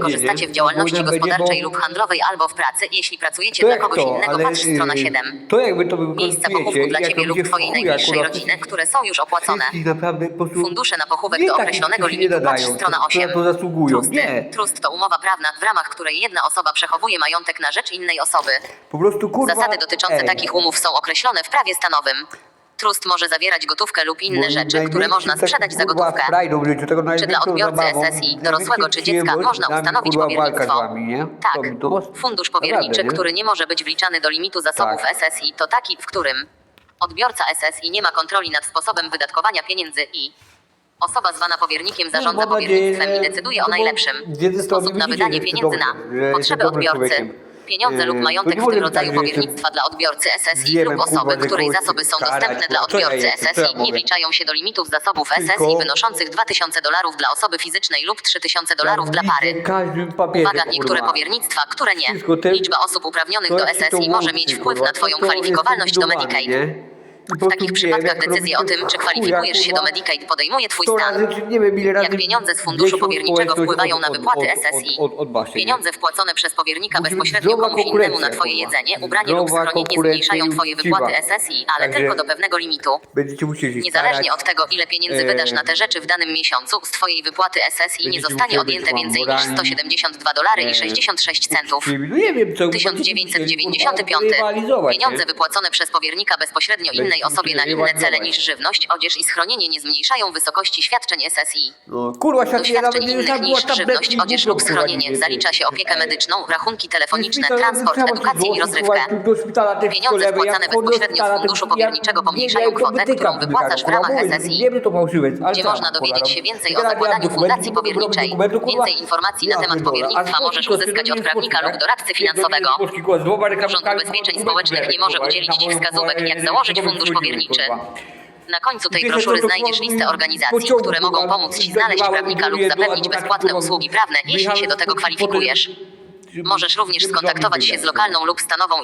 korzystacie w działalności gospodarczej lub handlowej albo w pracy, jeśli pracujecie dla jak kogoś innego, patrz strona y, 7. to jakby to Miejsca pochówku dla Ciebie lub Twojej najbliższej rodziny, które są już opłacone. Fundusze na pochówek do takich, określonego limitu, patrz strona to- które 8. to zasługują. Trusty. Trust to umowa prawna, w ramach której jedna osoba przechowuje majątek na rzecz innej osoby. po prostu kurwa... Zasady dotyczące takich umów są określone w prawie stanowym. Trust może zawierać gotówkę lub inne rzeczy, które można sprzedać za gotówkę. Czy dla odbiorcy SSI, dorosłego czy dziecka można ustanowić powiernictwo? Tak. Fundusz powierniczy, który nie może być wliczany do limitu zasobów Tak. SSI, to taki, w którym odbiorca SSI nie ma kontroli nad sposobem wydatkowania pieniędzy i osoba zwana powiernikiem zarządza powiernictwem i decyduje o najlepszym sposób na wydanie pieniędzy na potrzeby odbiorcy. Pieniądze lub Yy, majątek w tym rodzaju tak, powiernictwa dla odbiorcy SSI lub osoby, której zasoby są dostępne dla odbiorcy SSI nie wliczają się do limitów zasobów SSI wynoszących 2000 dolarów dla osoby fizycznej lub 3000 dolarów dla pary. Uwaga, niektóre powiernictwa, które nie. Liczba osób uprawnionych do SSI może mieć wpływ na Twoją kwalifikowalność do Medicaid. W takich przypadkach decyzję o tym, czy kwalifikujesz się do Medicaid podejmuje Twój 100 stan. Jak pieniądze z funduszu powierniczego wpływają na wypłaty SSI. Pieniądze wpłacone przez powiernika bezpośrednio komuś innemu na Twoje jedzenie, ubranie lub schronienie zmniejszają Twoje wypłaty SSI, ale tylko do pewnego limitu. Niezależnie od tego, ile pieniędzy wydasz na te rzeczy w danym miesiącu, z Twojej wypłaty SSI nie zostanie odjęte więcej niż moralni. 172 dolary i Eee, 66 centów. No nie wiem, co 1995. rywalizować, Pieniądze wypłacone przez powiernika bezpośrednio Będziecie innej osobie na inne cele niż żywność, odzież i schronienie nie zmniejszają wysokości świadczeń SSI. No, kurwa, Do świadczeń nie innych niż żywność, odzież lub schronienie zalicza się opiekę medyczną, rachunki telefoniczne, transport, edukację i rozrywkę. Pieniądze wpłacane bezpośrednio z funduszu powierniczego pomniejszają kwotę, którą wypłacasz w ramach SSI. Gdzie co, można dowiedzieć się więcej o zakładaniu fundacji powierniczej. Więcej informacji na temat powiernictwa możesz uzyskać od prawnika lub tak? doradcy finansowego. Urząd Ubezpieczeń Społecznych nie może udzielić Ci wskazówek, jak założyć fundusz kurwa. Na końcu tej broszury znajdziesz listę organizacji, które mogą pomóc Ci znaleźć prawnika lub zapewnić bezpłatne usługi prawne, jeśli się do tego kwalifikujesz. Możesz również skontaktować się z lokalną lub stanową